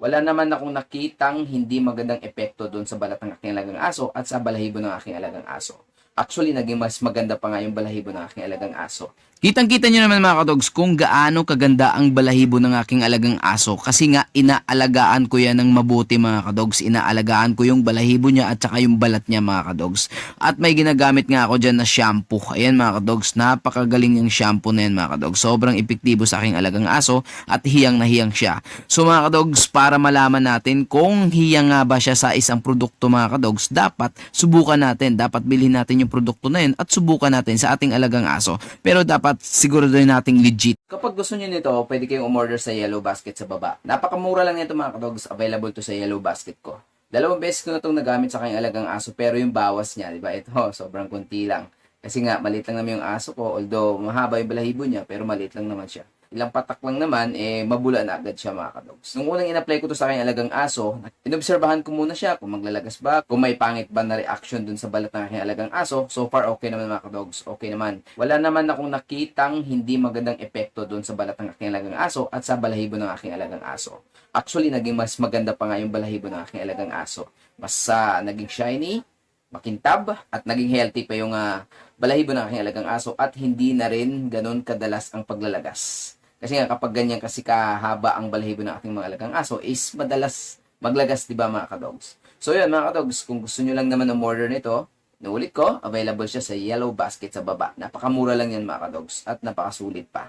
Wala naman akong nakitang hindi magandang epekto doon sa balat ng aking alagang aso at sa balahibo ng aking alagang aso. Actually, naging mas maganda pa nga yung balahibo ng aking alagang aso. Kitang-kita nyo naman mga kadogs kung gaano kaganda ang balahibo ng aking alagang aso kasi nga inaalagaan ko yan ng mabuti mga kadogs. Inaalagaan ko yung balahibo niya at saka yung balat niya mga kadogs. At may ginagamit nga ako dyan na shampoo. Ayan mga kadogs, napakagaling yung shampoo na yan mga kadogs. Sobrang epektibo sa aking alagang aso at hiyang na hiyang siya. So mga kadogs, para malaman natin kung hiyang nga ba siya sa isang produkto mga kadogs, dapat subukan natin. Dapat bilhin natin yung produkto na yun at subukan natin sa ating alagang aso. Pero dapat siguraduhin nating legit. Kapag gusto nyo nito, pwede kayong umorder sa Yellow Basket sa baba. Napakamura lang nito mga kadogs, available to sa Yellow Basket ko. Dalawang beses ko na itong nagamit sa kanyang alagang aso, pero yung bawas niya, di ba? Ito, sobrang kunti lang. Kasi nga, maliit lang naman yung aso ko, although mahaba yung balahibo niya, pero maliit lang naman siya. Ilang patak lang naman, eh, mabula na agad siya mga kadogs. Nung unang in-apply ko to sa kanyang alagang aso, inobserbahan ko muna siya kung maglalagas ba, kung may pangit ba na reaction dun sa balat ng aking alagang aso. So far, okay naman mga kadogs, okay naman. Wala naman akong nakitang hindi magandang epekto dun sa balat ng aking alagang aso at sa balahibo ng aking alagang aso. Actually, naging mas maganda pa nga yung balahibo ng aking alagang aso. Mas ah, naging shiny, makintab, at naging healthy pa yung ah, balahibo ng aking alagang aso at hindi na rin ganun kadalas ang paglalagas. Kasi nga kapag ganyan kasi kahaba ang balahibo ng ating mga alagang aso is madalas maglagas, di ba mga kadogs? So yun mga kadogs, kung gusto nyo lang naman ng order nito, naulit ko, available siya sa yellow basket sa baba. Napakamura lang yan mga kadogs at napakasulit pa.